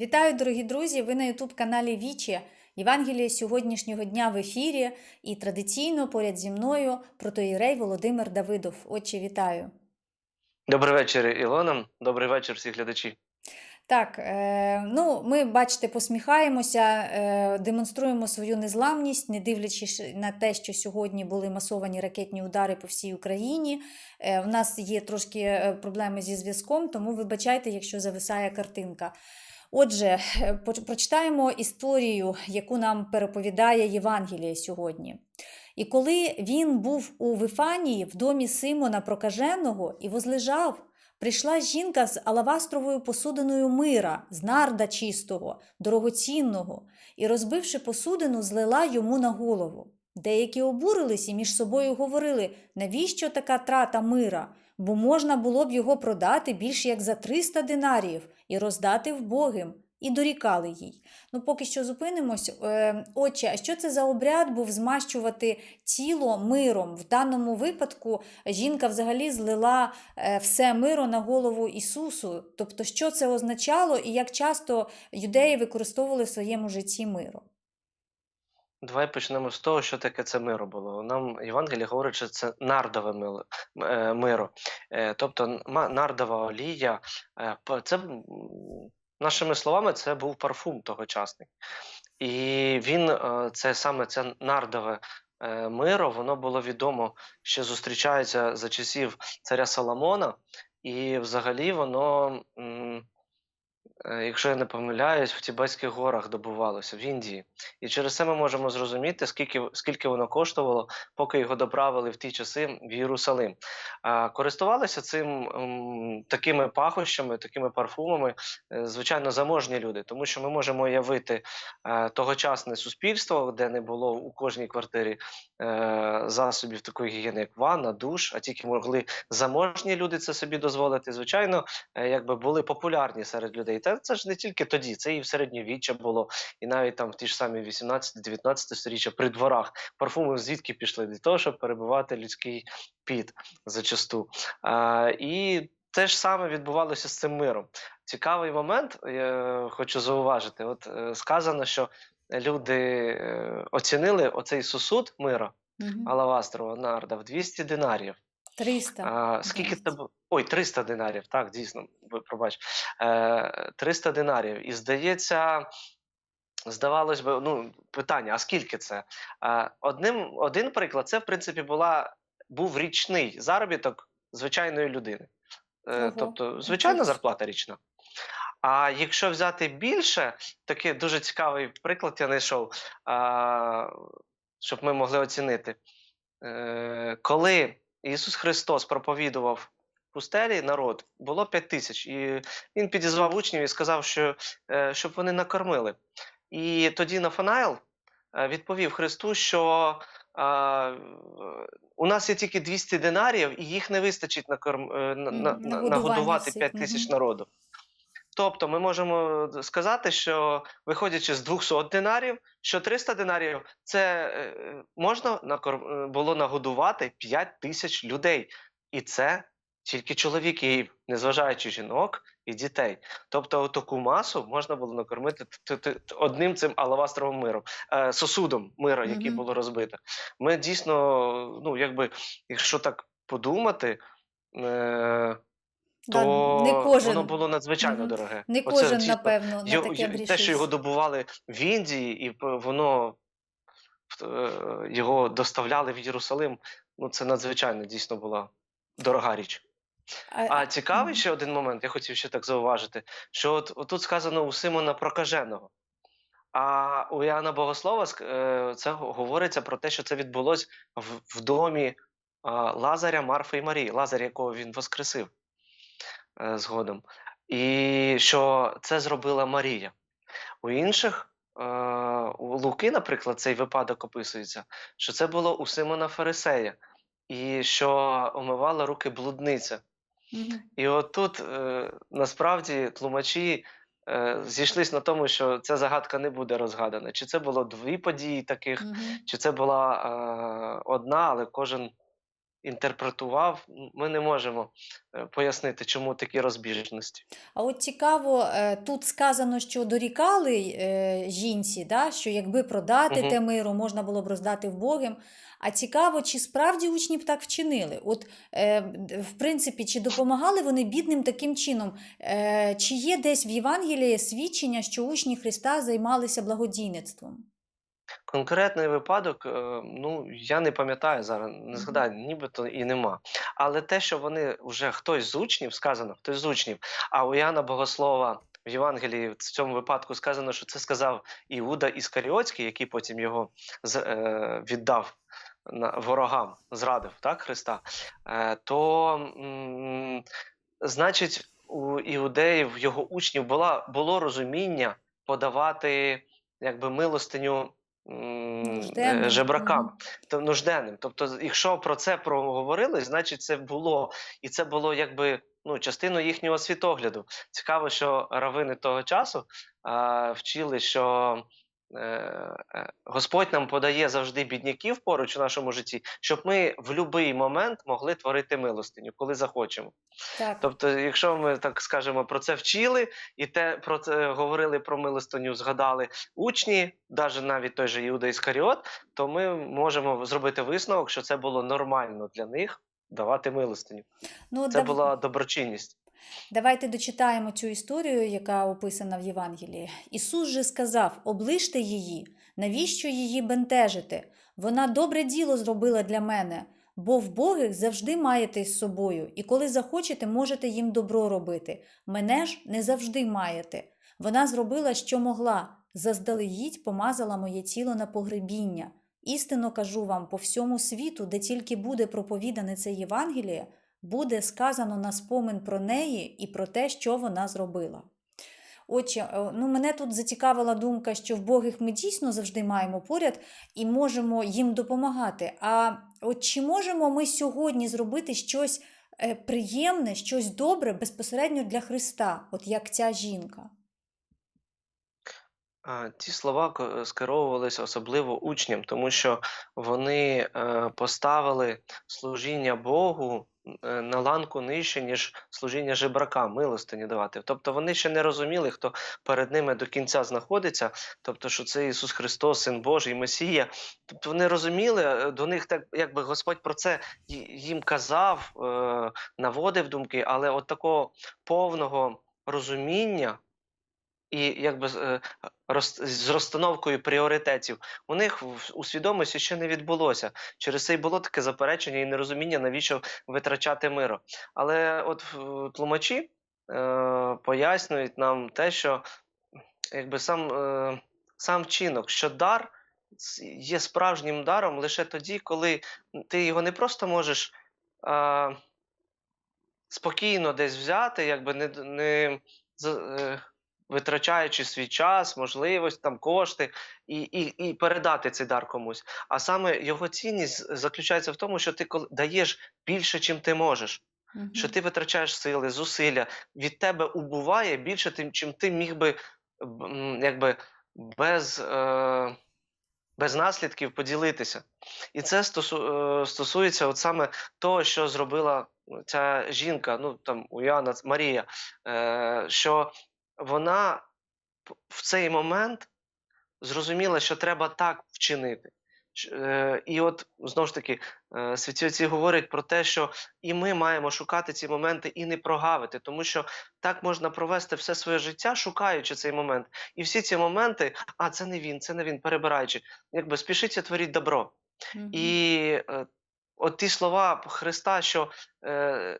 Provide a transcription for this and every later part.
Вітаю, дорогі друзі! Ви на Ютуб-каналі Вічі. Євангеліє сьогоднішнього дня в ефірі і традиційно поряд зі мною протоїрей Володимир Давидов. Отче, вітаю! Добрий вечір, Ілона. Добрий вечір, всі глядачі. Так, е, ну ми бачите, посміхаємося, е, демонструємо свою незламність, не дивлячись на те, що сьогодні були масовані ракетні удари по всій Україні. Е, у нас є трошки е, проблеми зі зв'язком, тому вибачайте, якщо зависає картинка. Отже, е, прочитаємо історію, яку нам переповідає Євангеліє сьогодні. І коли він був у Вифанії в домі Симона Прокаженого і возлежав, прийшла жінка з алавастровою посудиною мира, з нарда чистого, дорогоцінного, і, розбивши посудину, злила йому на голову. Деякі обурились і між собою говорили, навіщо така трата мира? Бо можна було б його продати більш як за 300 динаріїв і роздати вбогим. І дорікали їй. Ну, поки що зупинимось. Е, Отче, а що це за обряд був змащувати тіло миром? В даному випадку жінка взагалі злила е, все миро на голову Ісусу. Тобто, що це означало і як часто юдеї використовували в своєму житті миро? Давай почнемо з того, що таке це миро було. Нам Євангеліє говорить, що це нардове е, миро. Е, Тобто нардова олія. е, Це, нашими словами, це був парфум тогочасний. І він, це саме це нардове миро, воно було відомо, що зустрічається за часів царя Соломона, і взагалі воно. Якщо я не помиляюсь, в Тібетських горах добувалося в Індії. І через це ми можемо зрозуміти, скільки, скільки воно коштувало, поки його доправили в ті часи в Єрусалим. Користувалися цим такими пахощами, такими парфумами, е, звичайно, заможні люди, тому що ми можемо уявити е, тогочасне суспільство, де не було у кожній квартирі е, засобів такої гігієни, як ванна, душ, а тільки могли заможні люди це собі дозволити. Звичайно, е, якби були популярні серед людей. Та це ж не тільки тоді, це і в середньовіччя було, і навіть там в ті ж самі 18-19 сторіччя при дворах. Парфуми звідки пішли? Для того, щоб перебивати людський піт зачасту. А, і те ж саме відбувалося з цим миром. Цікавий момент, я хочу зауважити. От е, сказано, що люди е, оцінили оцей сосуд мира Угу. Алавастрова нарда в 200 динарів. 300. А, скільки це було? Ой, 300 динарів, так, дійсно, пробач. Е, 300 динарів. І здається, здавалось би, ну, питання: а скільки це? Е, одним, один приклад, це, в принципі, була, був річний заробіток звичайної людини. Е, тобто, звичайна зарплата річна. А якщо взяти більше, такий дуже цікавий приклад я знайшов, а, щоб ми могли оцінити. Е, коли Ісус Христос проповідував в пустелі народ, було п'ять тисяч, і він підізвав учнів і сказав, що е, щоб вони накормили. І тоді Нафанайл е, відповів Христу, що е, у нас є тільки 200 динарів, і їх не вистачить накорм, на, на, на на, годування нагодувати 5 тисяч народу. Тобто ми можемо сказати, що виходячи з 200 динарів, що 300 динарів це е, можна е, було нагодувати 5 тисяч людей. І це тільки чоловіків, незважаючи жінок і дітей. Тобто таку масу можна було накормити одним цим алавастровим миром, е, сосудом мира, який було розбито. Ми дійсно, ну якби, якщо так подумати. Е, Да, то не кожен, воно було надзвичайно Мгм. дороге. не Оце кожен, дійсно напевно, на його- таке те, що його добували в Індії, і воно е, його доставляли в Єрусалим. Ну це надзвичайно дійсно була дорога річ. А, А цікавий мгм. ще один момент, я хотів ще так зауважити, що от, от тут сказано у Симона Прокаженого. А у Іоанна Богослова е, це говориться про те, що це відбулось в, в домі Лазаря, Марфи і Марії, Лазаря, якого він воскресив е, згодом. І що це зробила Марія. У інших, е, у Луки, наприклад, цей випадок описується, що це було у Симона Фарисея, і що омивала руки блудниця. І от тут е, насправді тлумачі е, зійшлись на тому, що ця загадка не буде розгадана. Чи це було дві події таких, чи це була е, одна, але кожен інтерпретував, ми не можемо е, пояснити, чому такі розбіжності. А от цікаво, е, тут сказано, що дорікали е, жінці, да, що якби продати Мгм. те миру, можна було б роздати вбогим. А цікаво, чи справді учні б так вчинили? От, е, в принципі, чи допомагали вони бідним таким чином? Е, чи є десь в Євангелії свідчення, що учні Христа займалися благодійництвом? Конкретний випадок, е, ну я не пам'ятаю зараз, не згадаю, нібито і нема. Але те, що вони вже хтось з учнів, сказано, хтось з учнів, а у Яна Богослова в Євангелії в цьому випадку сказано, що це сказав Іуда Іскаріотський, який потім його е, віддав ворогам, зрадив так, Христа. Е, то значить, у іудеїв, його учнів була, було розуміння подавати якби милостиню Нужденним. жебракам то нужденним. Тобто, якщо про це проговорили, значить це було, і це було якби ну, частиною їхнього світогляду. Цікаво, що равини того часу а, вчили, що Господь нам подає завжди бідняків поруч у нашому житті, щоб ми в будь-який момент могли творити милостиню, коли захочемо. Так. Тобто, якщо ми так скажемо про це вчили, і те про це говорили про милостиню, згадали учні, навіть навіть той же Іуда Іскаріот, то ми можемо зробити висновок, що це було нормально для них давати милостиню. Ну, Це дав- була доброчинність. Давайте дочитаємо цю історію, яка описана в Євангелії. Ісус же сказав: оближте її, навіщо її бентежити? Вона добре діло зробила для мене, бо вбогих завжди маєте з собою, і коли захочете, можете їм добро робити. Мене ж не завжди маєте. Вона зробила, що могла, заздалегідь помазала моє тіло на погребіння. Істинно кажу вам, по всьому світу, де тільки буде проповідане це Євангеліє, буде сказано на спомин про неї і про те, що вона зробила. Отже, е, ну мене тут зацікавила думка, що вбогих ми дійсно завжди маємо поряд і можемо їм допомагати. А от чи можемо ми сьогодні зробити щось е, приємне, щось добре безпосередньо для Христа, от як ця жінка? Ці слова скеровувалися особливо учням, тому що вони е, поставили служіння Богу е, на ланку нижче, ніж служіння жебрака, милостині давати. Тобто вони ще не розуміли, хто перед ними до кінця знаходиться, тобто, що це Ісус Христос, Син Божий, Месія. Тобто вони розуміли, е, до них так, якби Господь про це їм казав, е, наводив думки, але от такого повного розуміння. І якби е, з розстановкою пріоритетів у них у свідомості ще не відбулося. Через це й було таке заперечення і нерозуміння, навіщо витрачати миро. Але от тлумачі е, пояснюють нам те, що якби сам, е, сам вчинок, що дар є справжнім даром лише тоді, коли ти його не просто можеш. Е, спокійно десь взяти, якби не, не е, витрачаючи свій час, можливість, там кошти, і, і, і передати цей дар комусь. А саме його цінність заключається в тому, що ти даєш більше, чим ти можеш. Що ти витрачаєш сили, зусилля, від тебе убуває більше, тим, чим ти міг би якби без, е, без наслідків поділитися. І це стосу, е, стосується от саме того, що зробила ця жінка, ну там у Яна Марія, е, що вона в цей момент зрозуміла, що треба так вчинити. Е, І от знову ж таки, е, святі отці говорять про те, що і ми маємо шукати ці моменти і не прогавити, тому що так можна провести все своє життя, шукаючи цей момент. І всі ці моменти, а це не він, це не він, перебираючи, якби спішіться творіть добро. Мгм. І е, от ті слова Христа, що, е,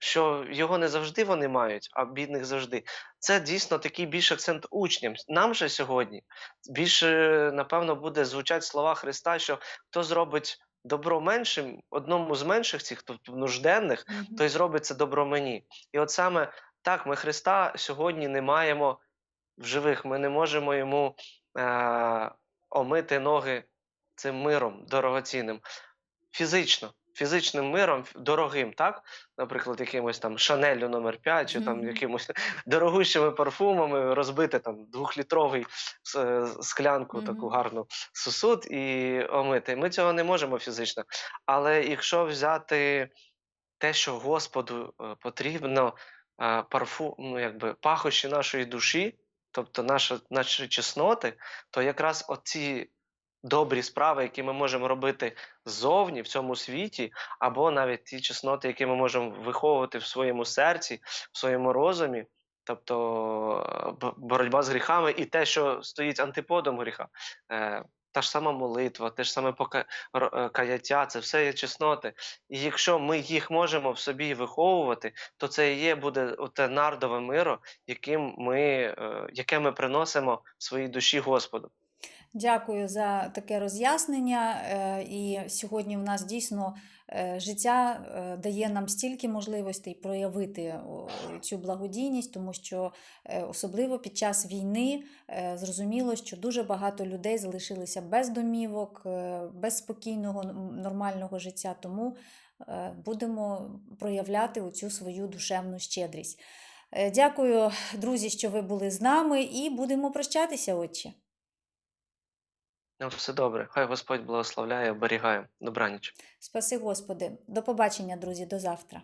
що його не завжди вони мають, а бідних завжди. Це дійсно такий більш акцент учням. Нам же сьогодні більше, напевно, буде звучати слова Христа, що хто зробить добро меншим, одному з менших цих, тобто нужденних, Мгм. той зробить це добро мені. І от саме так, ми Христа сьогодні не маємо в живих, ми не можемо йому е, омити ноги цим миром дорогоцінним. Фізично. Фізичним миром дорогим, так? Наприклад, якимось там Шанелю номер 5 чи там якимось дорогущими парфумами розбити там двохлітровий склянку, таку гарну сосуд і омити. Ми цього не можемо фізично. Але якщо взяти те, що Господу е, потрібно, е, парфу, ну, якби пахощі нашої душі, тобто наша, наші чесноти, то якраз оці добрі справи, які ми можемо робити ззовні в цьому світі, або навіть ті чесноти, які ми можемо виховувати в своєму серці, в своєму розумі. Тобто е, боротьба з гріхами і те, що стоїть антиподом гріха, е, та ж сама молитва, те ж саме пока- е, це все є чесноти. І якщо ми їх можемо в собі виховувати, то це і є буде оте нардове миро, яким ми, яке ми приносимо своїй душі Господу. Дякую за таке роз'яснення. Е, І сьогодні в нас дійсно е, життя е, дає нам стільки можливостей проявити цю благодійність, тому що особливо під час війни зрозуміло, що дуже багато людей залишилися без домівок, без спокійного нормального життя. Тому будемо проявляти оцю свою душевну щедрість. Дякую, друзі, що ви були з нами, і будемо прощатися, отче. Ну, все добре. Хай Господь благословляє, оберігає. Добраніч. Спаси Господи. До побачення, друзі, до завтра.